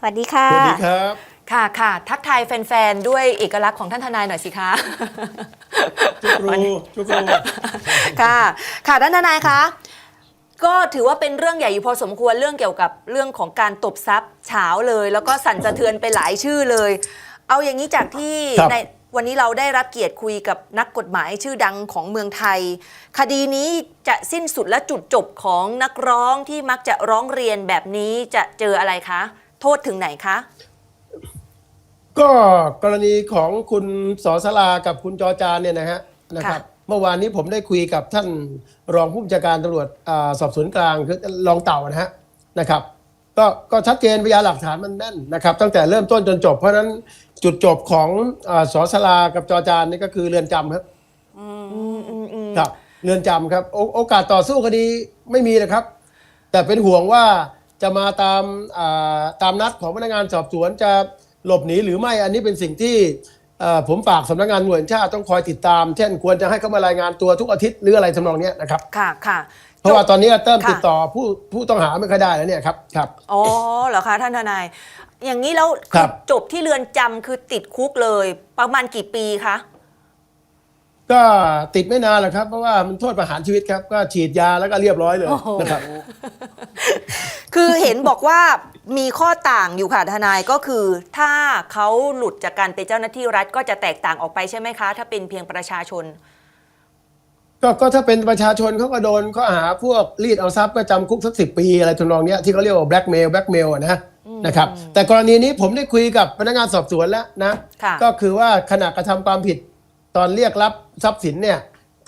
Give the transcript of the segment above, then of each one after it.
สวัสดีค่ะ สวัสดีครับ ค่ะค่ะ ทักทายแฟนๆ ด้วยเอกลักษณ์ของท่านทนายหน่อยสิคะ จุกรูจุกรูค่ะ ค่ะท่านทนายคะก็ถือว่าเป็นเรื่องใหญ่อยู่พอสมควรเรื่องเกี่ยวกับเรื่องของการตบทรัพย์เฉาเลย แล้วก็สั่นสะเทือนไปหลายชื่อเลย เอาอย่างนี้จากที่ครับในวันนี้เราได้รับเกียรติคุยกับนักกฎหมายชื่อดังของเมืองไทย คดีนี้จะสิ้นสุดและจุดจบของนักร้องที่มักจะร้องเรียนแบบนี้จะเจออะไรคะ โทษถึงไหนคะ ก็กรณีของคุณสอสลากับคุณจอจานเนี่ยนะฮะนะครับ เมื่อวานนี้ผมได้คุยกับท่านรองผู้บัญชาการตำรวจอาสอบสวนกลางคือรองเต่านะฮะนะครับก็ก็ชัดเจนพยานหลักฐานมันแน่นนะครับ ตั้งแต่เริ่มต้นจนจบ เพราะฉะนั้นจุดจบของอาสอสลากับจอจานนี่ก็คือเรือนจำครับอืมอืมอืมครับเรือนจำครับโอโอกาสต่อสู้คดีไม่มีนะครับ แต่เป็นห่วงว่า จะมาตามอ่าตามนัดของพนักงานสอบสวนจะหลบหนีหรือไม่อันนี้เป็นสิ่งที่เอ่อผมฝากสำนักงานหน่วยแห่งชาติต้องคอยติดตาม เช่น ควรจะให้เขามารายงานตัวทุกอาทิตย์หรืออะไรทำนองเนี้ยนะครับค่ะค่ะเพราะว่าตอนนี้เติมค่ะติดต่อผู้ผู้ต้องหาไม่ค่อยได้แล้วเนี่ยครับครับอ๋อเหรอคะท่านทนาย อย่างนี้แล้วครับจบที่เรือนจำคือติดคุกเลย ประมาณกี่ปีคะก็ติดไม่นานหรอกครับ เพราะว่ามันโทษประหารชีวิตครับ ก็ฉีดยาแล้วก็เรียบร้อยเลยโอ้โหนะครับ คือเห็นบอกว่ามีข้อต่างอยู่ค่ะทนายก็คือ ถ้าเขาหลุดจากการเป็นเจ้าหน้าที่รัฐก็จะแตกต่างออกไปใช่ไหมคะ ถ้าเป็นเพียงประชาชน ก็ก็ถ้าเป็นประชาชนเขาก็โดนข้อหาพวกรีดเอาทรัพย์ก็จำคุกสักสิปีอะไรทำนองเนี้ยที่เขาเรียกว่าแบล็กเมลแบล็กเมลนะนะครับแต่กรณีนี้ผมได้คุยกับพนักงานสอบสวนแล้วนะ ค่ะ ก็คือว่าขณะกระทำความผิดตอนเรียกรับทรัพย์สินเนี่ย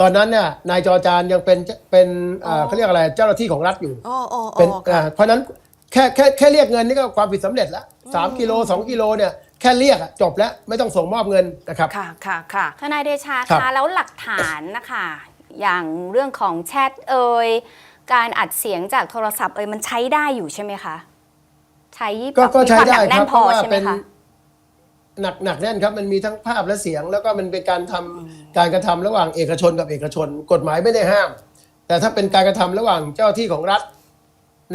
ตอนนั้นเนี่ยนายจอจานยังเป็นเป็นเอ่อเขาเรียกอะไรเจ้าหน้าที่ของรัฐอยู่ อ๋ออ๋อเป็นอ๋ออ่าค่ะเพราะฉะนั้นแค่แค่แค่เรียกเงินนี่ก็ความผิดสำเร็จแล้วสามกิโลสองกิโลเนี่ยแค่เรียกอะจบแล้วไม่ต้องส่งมอบเงินนะครับ ค่ะค่ะค่ะทนายเดชาครัคะบแล้วหลักฐานนะคะ อย่างเรื่องของแชทเอ่ยการอัดเสียงจากโทรศัพท์เอ่ยมันใช้ได้อยู่ใช่ไหมคะ ใช้ก็แบบก็มีใช้ความหได้นักคแน่รับนเพพอราะว่าใช่ไหมเป็นคะ หนักหนักแน่นครับ มันมีทั้งภาพและเสียง แล้วก็มันเป็นการทำการกระทำระหว่างเอกชนกับเอกชน กฎหมายไม่ได้ห้าม แต่ถ้าเป็นการกระทำระหว่างเจ้าที่ของรัฐ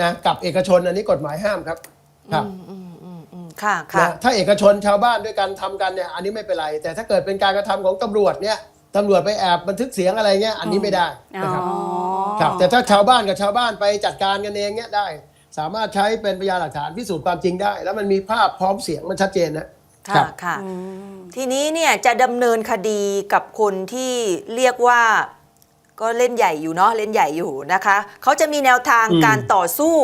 นะกับเอกชนอันนี้กฎหมายห้ามครับครับอืมอืมอืมค่ะค่ะนะถ้าเอกชนชาวบ้านด้วยกันทำกันเนี่ยอันนี้ไม่เป็นไร แต่ถ้าเกิดเป็นการกระทำของตำรวจเนี่ยตำรวจไปแอบบันทึกเสียงอะไรเงี้ยอันนี้ไม่ได้นะครับอ๋อครับ แต่ถ้าชาวบ้านกับชาวบ้านไปจัดการกันเองเนี่ยได้ สามารถใช้เป็นพยานหลักฐานพิสูจน์ความจริงได้ แล้วมันมีภาพพร้อมเสียงมันชัดเจนนะ คค่ะรับค่ะ ทีนี้เนี่ยจะดำเนินคดีกับคนที่เรียกว่าก็เล่นใหญ่อยู่เนาะเล่นใหญ่อยู่นะคะ เขาจะมีแนวทางอืม การต่อสู้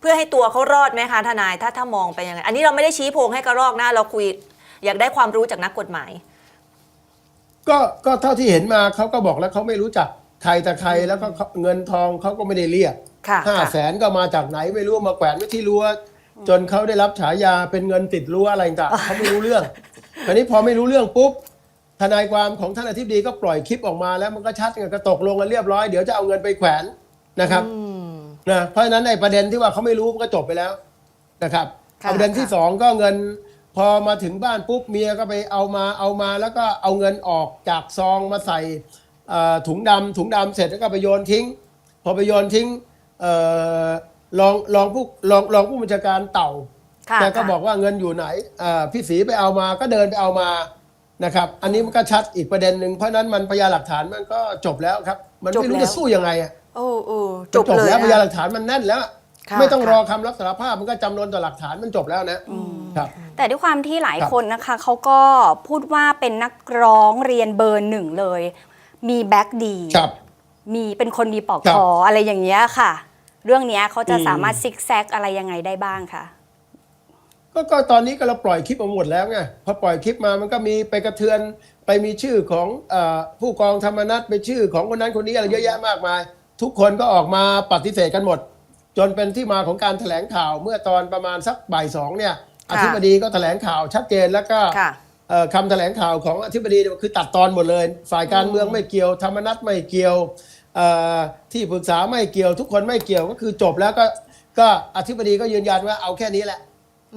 เพื่อให้ตัวเขารอดไหมคะทนายถ้าถ้ามองไปยังไงอันนี้เราไม่ได้ชี้โพงให้กระรอกนะเราคุย อยากได้ความรู้จากนักกฎหมาย ก็ก็เท่าที่เห็นมาเขาก็บอกแล้วเขาไม่รู้จักใครแต่ใครแล้วก็เขาเงินทองเขาก็ไม่ได้เรียกค่ะห้าค่ะ แสนก็มาจากไหนไม่รู้มาแขวนไว้ที่รั้ว จนเขาได้รับฉายาเป็นเงินติดรั้วอะไรต่างๆเขาไม่รู้เรื่องคราวนี้พอไม่รู้เรื่องปุ๊บทนายความของท่านอธิบดีก็ปล่อยคลิปออกมาแล้วมันก็ชัดไงก็ตกลงกันเรียบร้อยเดี๋ยวจะเอาเงินไปแขวนนะครับอืมนะเพราะฉะนั้นในประเด็นที่ว่าเขาไม่รู้มันก็จบไปแล้วนะครับค่ะประเด็นที่ค่ะสองก็เงิน พอมาถึงบ้านปุ๊บเมียก็ไปเอามาเอามาแล้วก็เอาเงินออกจากซองมาใส่เอ่อถุงดำถุงดำเสร็จแล้วก็ไปโยนทิ้ง พอไปโยนทิ้งเอ่อ รองรองผู้รองรองผู้บัญชาการเต่าค่ะแกก็ค่ะบอกว่าเงินอยู่ไหนเอ่อพี่ศรีไปเอามาก็เดินไปเอามานะครับ อันนี้มันก็ชัดอีกประเด็นหนึ่งเพราะฉะนั้นมันพยานหลักฐานมันก็จบแล้วครับ มันจบไม่รู้แล้ว จะสู้ยังไงอะ โอ้โอ้มันจบเลยแล้วนะพยานหลักฐานมันแน่นแล้ว ค่ะไม่ต้องค่ะ รอคำรับสารภาพมันก็จำนวนต่อหลักฐานมันจบแล้วนะครับ แต่ด้วยความที่หลายครับคนนะคะเขาก็พูดว่าเป็นนักร้องเรียนเบอร์หนึ่งเลย มีแบ็กดี ครับ มีเป็นคนดีปอกครับคออะไรอย่างเงี้ยค่ะ เรื่องเนี้ยเขาจะอืมสามารถซิกแซกอะไรยังไงได้บ้างคะก็ก็ตอนนี้ก็เราปล่อยคลิปมาหมดแล้วไงพอปล่อยคลิปมามันก็มีไปกระเทือนไปมีชื่อของเออผู้กองธรรมนัฐไปชื่อของคนนั้นคนนี้อะไรเยอะแยะมากมาย ทุกคนก็ออกมาปฏิเสธกันหมด จนเป็นที่มาของการแถลงข่าวเมื่อตอนประมาณสักบ่ายสองเนี่ยอค่ะธิบดีก็แถลงข่าวชัดเจนแล้วก็ค่ะ เอ่อคำแถลงข่าวของอธิบดีเนี่ยคือตัดตอนหมดเลย ฝ่ายการเมืองไม่เกี่ยวธรรมนัตไม่เกี่ยวเอ่อ ที่ปรึกษาไม่เกี่ยวทุกคนไม่เกี่ยวก็คือจบแล้วก็ก็อธิบดีก็ยืนยันว่าเอาแค่นี้แหละ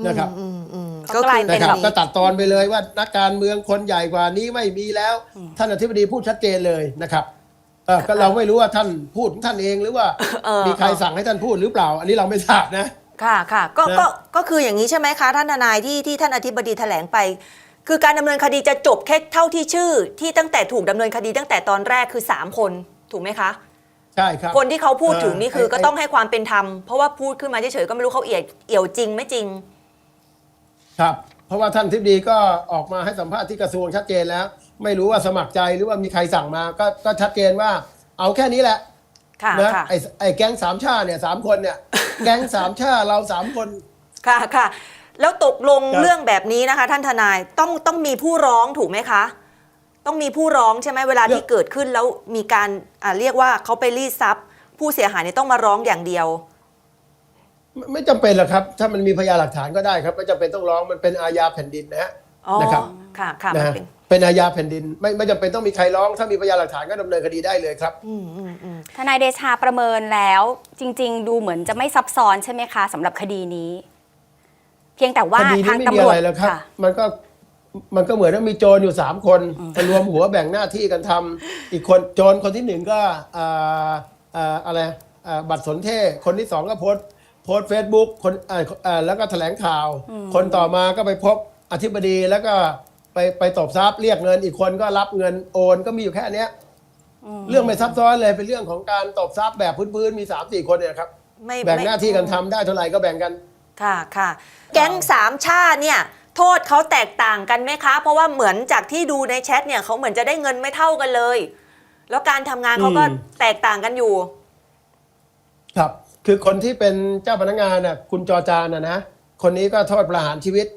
นะครับอืมอืมก็กลายเป็นะนครับแบบก็ตัดตอนไปเลยว่านักการเมืองคนใหญ่กว่านี้ไม่มีแล้ว ท่านอธิบดีพูดชัดเจนเลยนะครับเอ่อก็เราไม่รู้ว่าท่านพูดของท่านเองหรือว่าเออมีใครสั่งให้ท่านพูดหรือเปล่า อันนี้เราไม่ทราบนะ ค่ะค่ะก็นะก็ก็คืออย่างนี้ใช่ไหมคะ ท่านทนายที่ที่ท่านอธิบดีแถลงไป คือการดำเนินคดีจะจบแค่เท่าที่ชื่อ ที่ตั้งแต่ถูกดำเนินคดีตั้งแต่ตอนแรกคือ 3 คน ถูกไหมคะ ใช่ครับ คนที่เขาพูดถึงนี่คือเอ่อก็ไอ้ต้องให้ความเป็นธรรม เพราะว่าพูดขึ้นมาเฉยๆก็ไม่รู้เขาเอี่ยวเอี่ยวจริงไม่จริง ครับ เพราะว่าท่านทิบดีก็ออกมาให้สัมภาษณ์ที่กระทรวงชัดเจนแล้ว ไม่รู้ว่าสมัครใจหรือว่ามีใครสั่งมาก็ก็ชัดเจนว่า เอาแค่นี้แหละค่ะนะค่ะไอ้ไอ้แก๊งสามชาเนี่ยสามคนเนี่ย แก๊งสามชาเราสามคน ค่ะค่ะแล้วตกลงครับเรื่องแบบนี้นะคะ ท่านทนายต้องต้องมีผู้ร้องถูกไหมคะ ต้องมีผู้ร้องใช่ไหมเวลาที่เกิดขึ้นแล้วมีการอ่าเรียกว่าเขาไปรีดทรัพย์ ผู้เสียหายเนี่ยต้องมาร้องอย่างเดียว ไม่ไม่จำเป็นหรอกครับ ถ้ามันมีพยานหลักฐานก็ได้ครับไม่จำเป็นต้องร้องมันเป็นอาญาแผ่นดินนะฮะอ๋อนะครับค่ะค่ะนะมันฮะเป็นเป็นอาญาแผ่นดิน ไม่ไม่จำเป็นต้องมีใครร้อง ถ้ามีพยานหลักฐานก็ดำเนินคดีได้เลยครับ อืมอืมอืมทนายเดชาประเมินแล้วจริง ๆ ดูเหมือนจะไม่ซับซ้อนใช่ไหมคะสำหรับคดีนี้ เพียงแต่ว่าคดีทานี้งไม่มีตำรวอะจไรแล้วครับ ค่ะ มันก็ มันก็เหมือนว่ามีโจรอยู่สามคนรวมหัวแบ่งหน้าที่กันทำอีกคนโจรคนที่หนึ่งก็อ่าอ่าอะไรอ่าบัตรสนเทศคนที่สองก็โพสต์โพสเฟซบุ๊กคนอ่าอ่าแล้วก็แถลงข่าว คนต่อมาก็ไปพบอธิบดีแล้วก็ไปไปตบทรัพย์เรียกเงิน อีกคนก็รับเงินโอนก็มีอยู่แค่เนี้ยเรื่องไม่ซับซ้อนเลยเป็นเรื่องของการตบทรัพย์แบบพื้นๆมีสามสี่คนเนี่ยครับไม่แบ่งไม่หน้าที่กันทำได้เท่าไหร่ก็แบ่งกัน ค่ะค่ะแก๊งสามชาติเนี่ย โทษเขาแตกต่างกันไหมคะ เพราะว่าเหมือนจากที่ดูในแชทเนี่ยเขาเหมือนจะได้เงินไม่เท่ากันเลย แล้วการทำงานเขาก็อืม แตกต่างกันอยู่ ครับคือคนที่เป็นเจ้าพนักงานน่ะคุณจอจานนะนะคนนี้ก็โทษประหารชีวิต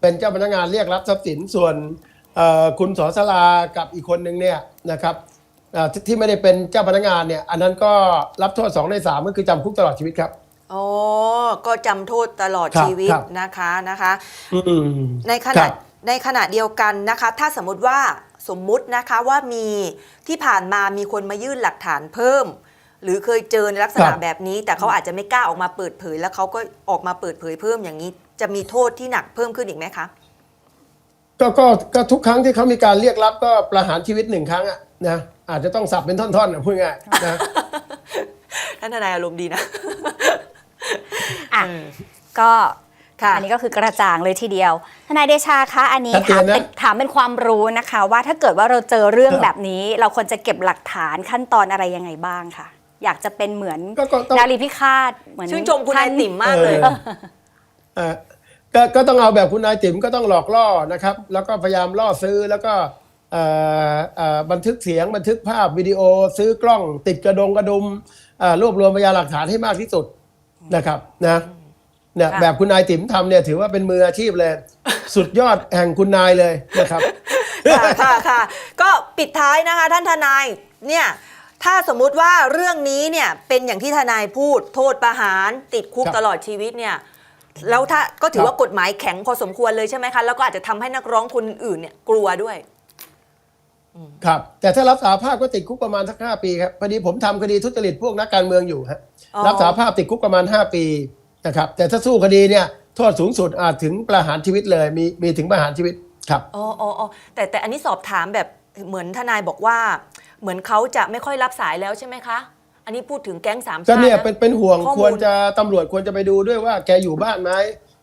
เป็นเจ้าพนักงานเรียกรับทรัพย์สินส่วนเอ่อคุณสอสลากับอีกคนหนึ่งเนี่ยนะครับเอ่อที่ที่ไม่ได้เป็นเจ้าพนักงานเนี่ยอันนั้นก็รับโทษ2ใน3ก็คือจำคุกตลอดชีวิตครับ อ๋อ ก็จำโทษตลอดครับชีวิตครับ นะคะนะคะ อืมในขคณะรับ ในขณะเดียวกันนะคะ ถ้าสมมุติว่าสมมุตินะคะว่ามีที่ผ่านมามีคนมายื่นหลักฐานเพิ่ม หรือเคยเจอในลักษณะแบบนี้ แต่เขาอาจจะไม่กล้าออกมาเปิดเผย แล้วเขาก็ออกมาเปิดเผยเพิ่มอย่างนี้ จะมีโทษที่หนักเพิ่มขึ้นอีกไหมคะ ก็ก็ก็ทุกครั้งที่เขามีการเรียกรับก็ประหารชีวิตหนึ่งครั้งอะนะอาจจะต้องสับเป็นท่อนๆนะพูดง่ายๆนะ ท่านทนายอารมณ์ดีนะ อะเออก็ค่ะอันนี้ก็คือกระจ่างเลยทีเดียว ทนายเดชาคะอันนี้ชัดเจถามนนะเป็นถามเป็นความรู้นะคะ ว่าถ้าเกิดว่าเราเจอเรื่องครับแบบนี้ เราควรจะเก็บหลักฐานขั้นตอนอะไรยังไงบ้างค่ะอยากจะเป็นเหมือนก็ก็ต้องดารีพิฆาตเหมือนชื่นชมคุณท่นายติ๋มมากเลยเออเอ่อก็ก็ต้องเอาแบบคุณนายติ๋มก็ต้องหลอกล่อนะครับ แล้วก็พยายามล่อซื้อแล้วก็เอ่อเอ่อบันทึกเสียงบันทึกภาพวิดีโอซื้อกล้องติดกระดงกระดุมเอ่อรวบรวมพยานหลักฐานให้มากที่สุด นะครับนะเนี่ยค่ะแบบคุณนายติ๋มทำเนี่ยถือว่าเป็นมืออาชีพเลย สุดยอดแห่งคุณนายเลยนะครับ ค่ะค่ะค่ะก็ปิดท้ายนะคะท่านทนายเนี่ยถ้าสมมุติว่าเรื่องนี้เนี่ยเป็นอย่างที่ทนายพูดโทษประหารติดคุกครับ ตลอดชีวิตเนี่ยแล้วถ้าก็ถือครับว่ากฎหมายแข็งพอสมควรเลยใช่ไหมคะแล้วก็อาจจะทำให้นักร้องคนอื่นเนี่ยกลัวด้วย ครับ แต่ถ้ารับสาภาพก็ติดคุกประมาณสักห้าปีครับพอดีผมทำคดีทุจริตพวกนักการเมืองอยู่ฮะอ๋อรับสาภาพติดคุกประมาณห้าปีนะครับ แต่ถ้าสู้คดีเนี่ยโทษสูงสุดอาจถึงประหารชีวิตเลย มีมีถึงประหารชีวิตครับอ๋ออ๋ออ๋อแต่แต่อันนี้สอบถามแบบเหมือนทนายบอกว่า เหมือนเขาจะไม่ค่อยรับสายแล้วใช่ไหมคะอันนี้พูดถึงแก๊งสามก็ชาติเนี่ยนะเป็นเป็นห่วงข้อมูลควรจะตำรวจควรจะไปดูด้วยว่าแกอยู่บ้านไหม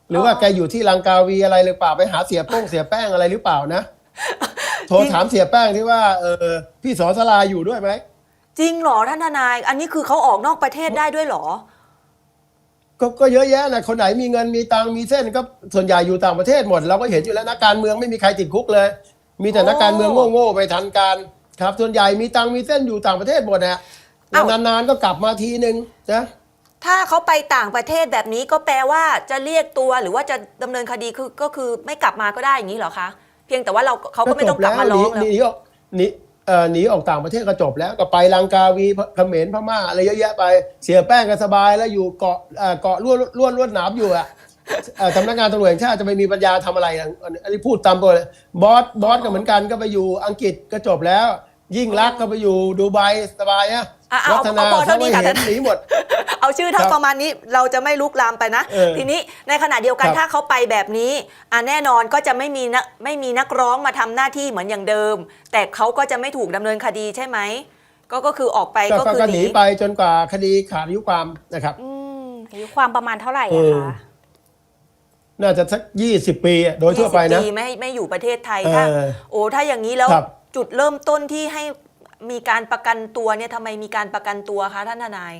หรือว่าอ๋อแกอยู่ที่ลังกาวีอะไรหรือเปล่าไปหาเสียโป้งเสียแป้งอะไรหรือเปล่านะ โทรถามเสียแป้งที่ว่าเออพี่สอสลาอยู่ด้วยไหมจริงเหรอท่านทนาย อันนี้คือเขาออกนอกประเทศได้ด้วยเหรอ ก็ก็เยอะแยะนะคนไหนมีเงินมีตังค์มีเส้นก็ส่วนใหญ่อยู่ต่างประเทศหมด เราก็เห็นอยู่แล้วนักการเมืองไม่มีใครติดคุกเลย มีแต่นักการเมืองโง่ๆไปทันการ ครับ ส่วนใหญ่มีตังค์มีเส้นอยู่ต่างประเทศหมดนะเอ้านานๆก็กลับมาทีนึงนะถ้าเขาไปต่างประเทศแบบนี้ก็แปลว่าจะเรียกตัวหรือว่าจะดำเนินคดีคือก็คือไม่กลับมาก็ได้อย่างนี้เหรอคะ เพียงแต่ว่าเราเขาก็ไม่ต้องกลับมาร้องหแล้วนีหนีออกหนีเอ่อหนีออกต่างประเทศก็จบแล้วก็ไปลังกาวีเขมรพม่าอะไรเยอะแยะไปเสียแป้งก็สบายแล้วอยู่เกาะเอ่อเกาะลวดลวดลวดหนามอยู่อะเอ่อสำนักงานตำรวจแห่งชาติจะไม่มีปัญญาทำอะไรอะอันนี้พูดตามตัวเลยบอสบอสก็เหมือนกันก็ไปอยู่อังกฤษก็จบแล้ว ยิ่งรักษณ์ก็ไปอยู่ดูไบสบายอะอะเอาวัฒนาเอาพอเท่านี้ค่ะเห็นหนีหมด เอาชื่อเท่าครับประมาณนี้เราจะไม่ลุกลามไปนะ เออทีนี้ในขณะเดียวกันครับ ถ้าเขาไปแบบนี้อะแน่นอนก็จะไม่มีนักไม่มีนักร้องมาทำหน้าที่เหมือนอย่างเดิม แต่เขาก็จะไม่ถูกดำเนินคดีใช่ไหมก็ก็คือออกไปก็ก็ก็คือก็หหนีนีไปจนกว่าคดีขาดอายุความนะครับ อืมอายุความประมาณเท่าไหร่เออะอคะ น่าจะสักยี่สิบปีอะโดยทั่วไปนะ20ปีไม่ไม่อยู่ประเทศไทยถ้าเออโอ้ถ้าอย่างนี้แล้วครับ จุดเริ่มต้นที่ให้มีการประกันตัวเนี่ยทำไมมีการประกันตัวคะท่านทนาย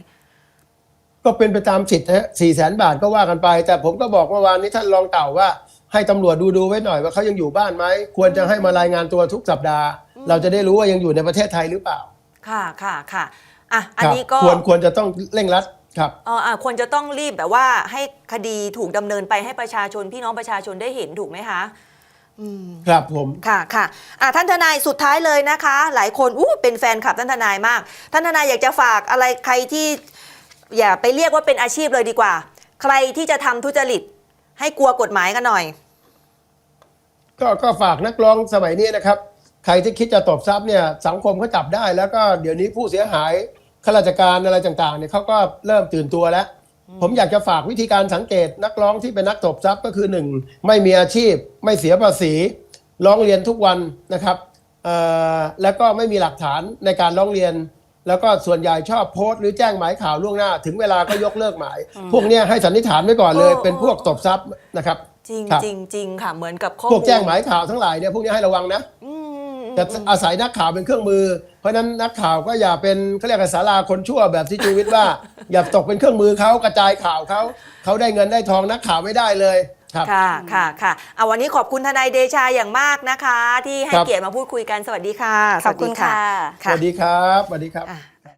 ก็เป็นไปตามสิทธิ์นะฮะสี่แสนบาทก็ว่ากันไป แต่ผมก็บอกเมื่อวานนี้ท่านรองเต่าว่า ให้ตำรวจดูดูๆไว้หน่อยว่าเขายังอยู่บ้านไหม ควรจะให้มารายงานตัวทุกสัปดาห์ เราจะได้รู้ว่ายังอยู่ในประเทศไทยหรือเปล่าค่ะค่ะค่ะอะอันครับนี้ก็ควรควรจะต้องเร่งรัดครับ เอออะควรจะต้องรีบแบบว่าให้คดีถูกดำเนินไปให้ประชาชนพี่น้องประชาชนได้เห็นถูกไหมคะอืม ครับผมค่ะค่ะอะท่านทนายสุดท้ายเลยนะคะ หลายคนอู้เป็นแฟนคลับท่านทนายมาก ท่านทนายอยากจะฝากอะไรใครที่อย่าไปเรียกว่าเป็นอาชีพเลยดีกว่า ใครที่จะทำทุจริต ให้กลัวกฎหมายกันหน่อย ก็ก็ฝากนักร้องสมัยนี้นะครับ ใครที่คิดจะตบทรัพย์เนี่ยสังคมเขาจับได้แล้วก็เดี๋ยวนี้ผู้เสียหายข้าราชการอะไรต่างๆเนี่ยเขาก็เริ่มตื่นตัวแล้ว ผมอยากจะฝากวิธีการสังเกตนักร้องที่เป็นนักตบทรัพย์ก็คือหนึ่งไม่มีอาชีพ ไม่เสียภาษี ร้องเรียนทุกวันนะครับเอ่อแล้วก็ไม่มีหลักฐานในการร้องเรียน แล้วก็ส่วนใหญ่ชอบโพสต์หรือแจ้งหมายข่าวล่วงหน้า ถึงเวลาก็ยกเลิกหมาย พวกเนี้ยให้สันนิษฐานไว้ก่อนเลยโอ้เป็นพวกตบทรัพย์นะครับจริงครับจริงจริงค่ะเหมือนกับข้อพวกมูลแจ้งหมายข่าวทั้งหลายเนี่ยพวกนี้ให้ระวังนะอืมอืมจะอาศัยนักข่าวเป็นเครื่องมือเพ ราะฉะนั้นนักข่าวก็อย่าเป็นเขาเรียกว่าสาราคนชั่วแบบที่จูวิทย์ว่า อย่าตกเป็นเครื่องมือเขากระจายข่าวเขาเขาได้เงินได้ทองนักข่าวไม่ได้เลยครับ ค่ะค่ะค่ะเอาวันนี้ขอบคุณทนายเดชาอย่างมากนะคะ ที่ให้ครับ เกียรติมาพูดคุยกันสวัสดีค่ะขอบคุณค่ะ สวัสดีครับสวัสดีครับ อะ